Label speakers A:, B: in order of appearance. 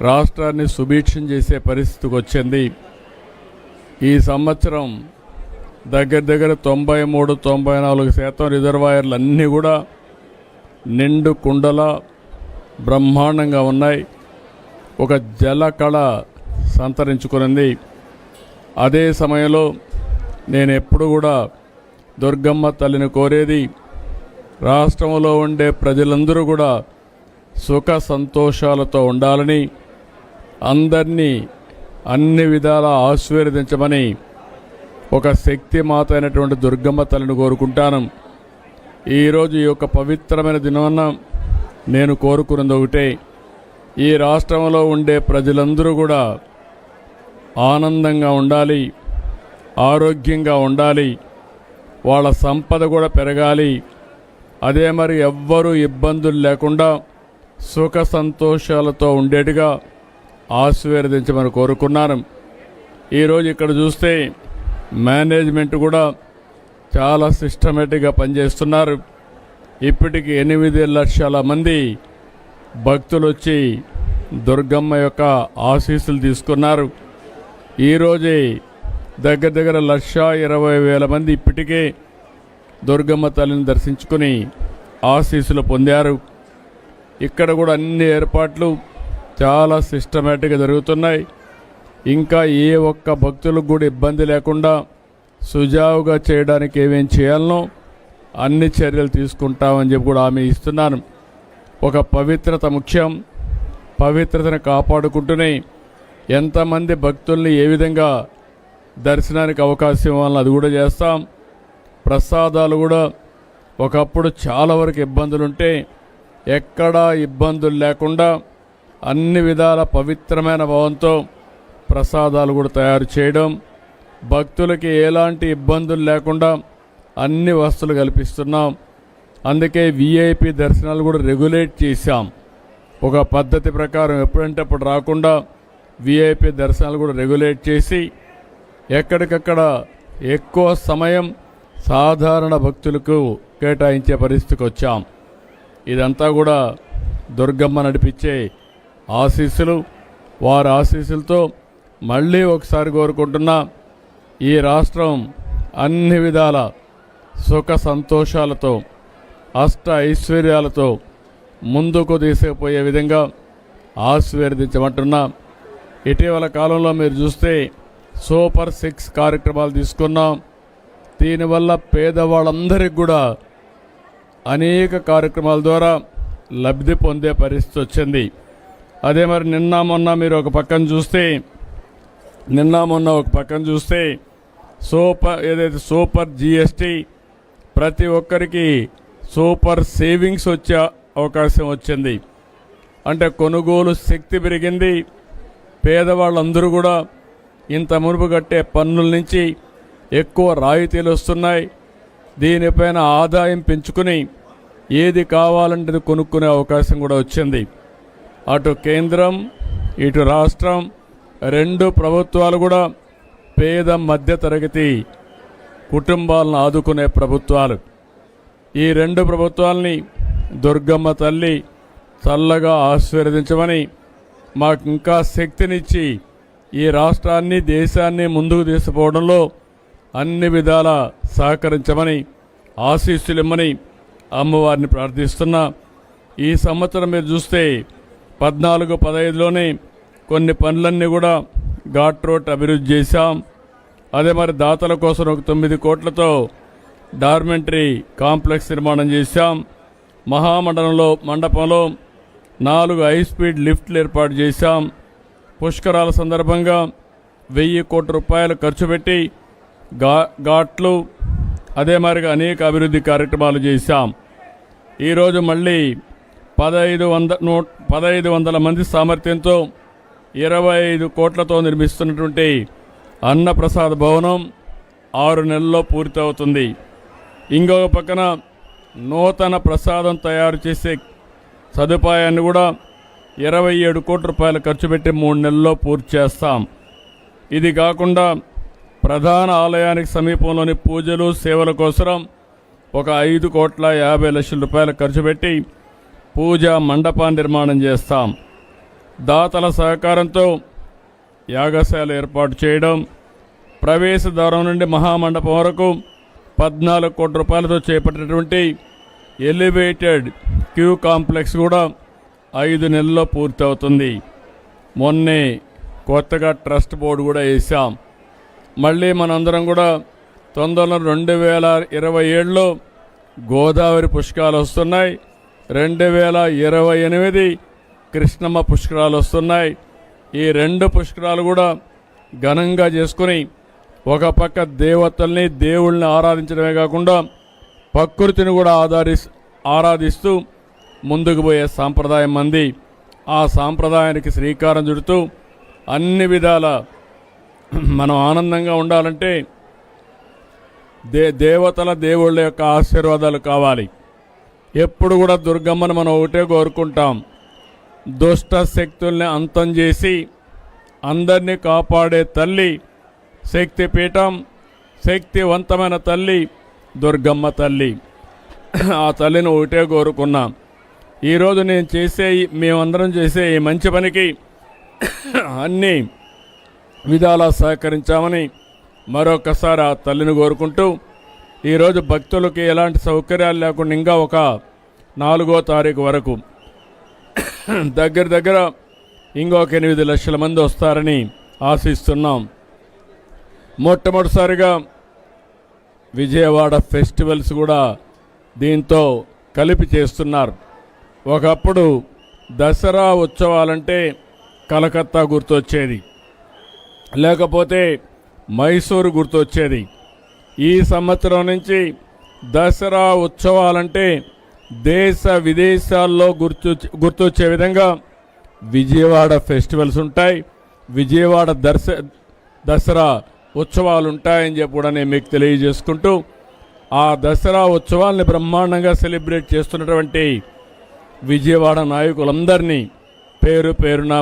A: రాష్ట్రాన్ని సుభిక్షం చేసే పరిస్థితికి వచ్చింది. ఈ సంవత్సరం దగ్గర దగ్గర తొంభై మూడు తొంభై నాలుగు శాతం రిజర్వాయర్లు అన్నీ కూడా నిండు కుండల బ్రహ్మాండంగా ఉన్నాయి. ఒక జల కళ అదే సమయంలో నేను ఎప్పుడు కూడా దుర్గమ్మ తల్లిని కోరేది రాష్ట్రంలో ఉండే ప్రజలందరూ కూడా సుఖ సంతోషాలతో ఉండాలని అందరినీ అన్ని విధాలా ఆశీర్వదించమని ఒక శక్తి మాత అయినటువంటి దుర్గమ్మ తల్లిని కోరుకుంటాను. ఈరోజు ఈ యొక్క పవిత్రమైన దినవన్న నేను కోరుకున్నది ఒకటే. ఈ రాష్ట్రంలో ఉండే ప్రజలందరూ కూడా ఆనందంగా ఉండాలి ఆరోగ్యంగా ఉండాలి వాళ్ళ సంపద కూడా పెరగాలి. అదే మరి ఎవ్వరూ ఇబ్బందులు లేకుండా సుఖ సంతోషాలతో ఉండేట్టుగా ఆశీర్వదించమని కోరుకున్నాను. ఈరోజు ఇక్కడ చూస్తే మేనేజ్మెంట్ కూడా చాలా సిస్టమేటిక్గా పనిచేస్తున్నారు. ఇప్పటికి ఎనిమిది లక్షల మంది భక్తులు వచ్చి దుర్గమ్మ యొక్క ఆశీస్సులు తీసుకున్నారు. ఈరోజే దగ్గర దగ్గర లక్ష ఇరవై వేల మంది ఇప్పటికే దుర్గమ్మ తల్లిని దర్శించుకుని ఆశీస్సులు పొందారు. ఇక్కడ కూడా అన్ని ఏర్పాట్లు చాలా సిస్టమేటిక్గా జరుగుతున్నాయి. ఇంకా ఏ ఒక్క భక్తులకు కూడా ఇబ్బంది లేకుండా సుజావుగా చేయడానికి ఏమేం చేయాలనో అన్ని చర్యలు తీసుకుంటామని చెప్పి కూడా హామీ ఇస్తున్నాను. ఒక పవిత్రత ముఖ్యం. పవిత్రతను కాపాడుకుంటూనే ఎంతమంది భక్తుల్ని ఏ విధంగా దర్శనానికి అవకాశం ఇవ్వాలని అది కూడా చేస్తాం. ప్రసాదాలు కూడా ఒకప్పుడు చాలా వరకు ఇబ్బందులుంటే ఎక్కడా ఇబ్బందులు లేకుండా అన్ని విధాల పవిత్రమైన భావంతో ప్రసాదాలు కూడా తయారు చేయడం భక్తులకి ఎలాంటి ఇబ్బందులు లేకుండా అన్ని వస్తువులు కల్పిస్తున్నాం. అందుకే విఐపి దర్శనాలు కూడా రెగ్యులేట్ చేశాం. ఒక పద్ధతి ప్రకారం ఎప్పుడంటే అప్పుడు రాకుండా విఐపి దర్శనాలు కూడా రెగ్యులేట్ చేసి ఎక్కడికక్కడ ఎక్కువ సమయం సాధారణ భక్తులకు కేటాయించే పరిస్థితికి వచ్చాం. ఇదంతా కూడా దుర్గమ్మ నడిపించే ఆశీస్సులు వారి ఆశీస్సులతో మళ్ళీ ఒకసారి కోరుకుంటున్నా ఈ రాష్ట్రం అన్ని విధాల సుఖ సంతోషాలతో అష్ట ఐశ్వర్యాలతో ముందుకు తీసుకుపోయే విధంగా ఆశీర్వదించమంటున్నా ఇటీవల కాలంలో మీరు చూస్తే సూపర్ సిక్స్ కార్యక్రమాలు తీసుకున్నాం. దీనివల్ల పేదవాళ్ళందరికీ కూడా అనేక కార్యక్రమాల ద్వారా లబ్ధి పొందే పరిస్థితి వచ్చింది. అదే మరి నిన్న మొన్న మీరు ఒక పక్కన చూస్తే నిన్న మొన్న ఒక పక్కన చూస్తే సూపర్ ఏదైతే సూపర్ జిఎస్టీ ప్రతి ఒక్కరికి సూపర్ సేవింగ్స్ వచ్చే అవకాశం వచ్చింది. అంటే కొనుగోలు శక్తి పెరిగింది. పేదవాళ్ళందరూ కూడా ఇంత మునుపు కట్టే పన్నుల నుంచి ఎక్కువ రాయితీలు వస్తున్నాయి. దీనిపైన ఆదాయం పెంచుకుని ఏది కావాలంటే అది కొనుక్కునే అవకాశం కూడా వచ్చింది. అటు కేంద్రం ఇటు రాష్ట్రం రెండు ప్రభుత్వాలు కూడా పేద మధ్యతరగతి కుటుంబాలను ఆదుకునే ప్రభుత్వాలు. ఈ రెండు ప్రభుత్వాలని దుర్గమ్మ తల్లి చల్లగా ఆశీర్వదించమని మాకు ఇంకా శక్తినిచ్చి ఈ రాష్ట్రాన్ని దేశాన్ని ముందుకు తీసుకుపోవడంలో అన్ని విధాల సహకరించమని ఆశీస్సులు ఇమ్మని అమ్మవారిని ప్రార్థిస్తున్నా. ఈ సంవత్సరం మీరు చూస్తే పద్నాలుగు పదహైదులోనే కొన్ని పనులన్నీ కూడా ఘాట్ రోడ్ అభివృద్ధి చేశాం. అదే మరి దాతల కోసం ఒక తొమ్మిది కోట్లతో డార్మెంటరీ కాంప్లెక్స్ నిర్మాణం చేశాం. మహామండలంలో మండపంలో నాలుగు హై స్పీడ్ లిఫ్ట్లు ఏర్పాటు చేశాం. పుష్కరాల సందర్భంగా వెయ్యి కోట్ల రూపాయలు ఖర్చు పెట్టి ఘా ఘాట్లు అదే మరిగా అనేక అభివృద్ధి కార్యక్రమాలు చేశాం. ఈరోజు మళ్ళీ పదహైదు వంద నూ పదహైదు వందల మంది సామర్థ్యంతో ఇరవై ఐదు కోట్లతో నిర్మిస్తున్నటువంటి అన్నప్రసాద్ భవనం ఆరు నెలల్లో పూర్తవుతుంది. ఇంకొక పక్కన నూతన ప్రసాదం తయారు చేసే సదుపాయాన్ని కూడా ఇరవై ఏడు కోట్ల రూపాయలు ఖర్చు పెట్టి మూడు నెలల్లో పూర్తి చేస్తాం. ఇది కాకుండా ప్రధాన ఆలయానికి సమీపంలోని పూజలు సేవల కోసం ఒక ఐదు కోట్ల యాభై లక్షల రూపాయలు ఖర్చు పెట్టి పూజా మండపా నిర్మాణం చేస్తాం. దాతల సహకారంతో యాగశాల ఏర్పాటు చేయడం ప్రవేశ ద్వారం నుండి మహామండపం వరకు పద్నాలుగు కోట్ల రూపాయలతో చేపట్టినటువంటి ఎలివేటెడ్ క్యూ కాంప్లెక్స్ కూడా ఐదు నెలల్లో పూర్తవుతుంది. మొన్నే కొత్తగా ట్రస్ట్ బోర్డు కూడా వేసాం మళ్ళీ మనందరం కూడా తొందరలో రెండు వేల ఇరవై ఏడులో గోదావరి పుష్కాలు వస్తున్నాయి. రెండు వేల ఇరవై ఎనిమిది కృష్ణమ్మ పుష్కరాలు వస్తున్నాయి. ఈ రెండు పుష్కరాలు కూడా ఘనంగా చేసుకుని ఒక పక్క దేవతల్ని దేవుళ్ళని ఆరాధించడమే కాకుండా ప్రకృతిని కూడా ఆధారి ఆరాధిస్తూ ముందుకు పోయే సాంప్రదాయం మంది. ఆ సాంప్రదాయానికి శ్రీకారం చుడుతూ అన్ని విధాల మనం ఆనందంగా ఉండాలంటే దే దేవతల దేవుళ్ళ యొక్క ఆశీర్వాదాలు కావాలి. ఎప్పుడు కూడా దుర్గమ్మను మనం ఒకటే కోరుకుంటాం. దుష్ట శక్తుల్ని అంతం చేసి అందరినీ కాపాడే తల్లి శక్తిపీఠం శక్తివంతమైన తల్లి దుర్గమ్మ తల్లి. ఆ తల్లిని ఒకటే కోరుకున్నాం. ఈరోజు నేను చేసే మేమందరం చేసే ఈ మంచి పనికి అన్నీ విధాలా సహకరించామని మరొకసారి ఆ తల్లిని కోరుకుంటూ ఈరోజు భక్తులకి ఎలాంటి సౌకర్యాలు లేకుండా ఇంకా ఒక నాలుగో తారీఖు వరకు దగ్గర దగ్గర ఇంకొక ఎనిమిది లక్షల మంది వస్తారని ఆశిస్తున్నాం. మొట్టమొదటిసారిగా విజయవాడ ఫెస్టివల్స్ కూడా దీంతో కలిపి చేస్తున్నారు. ఒకప్పుడు దసరా ఉత్సవాలంటే కలకత్తా గుర్తొచ్చేది. లేకపోతే మైసూరు గుర్తొచ్చేది. ఈ సంవత్సరం నుంచి దసరా ఉత్సవాలంటే దేశ విదేశాల్లో గుర్తు గుర్తొచ్చే విధంగా విజయవాడ ఫెస్టివల్స్ ఉంటాయి. విజయవాడ దర్శ దసరా ఉత్సవాలు ఉంటాయని చెప్పి కూడా నేను మీకు తెలియజేసుకుంటూ ఆ దసరా ఉత్సవాల్ని బ్రహ్మాండంగా సెలబ్రేట్ చేస్తున్నటువంటి విజయవాడ నాయకులందరినీ పేరు పేరున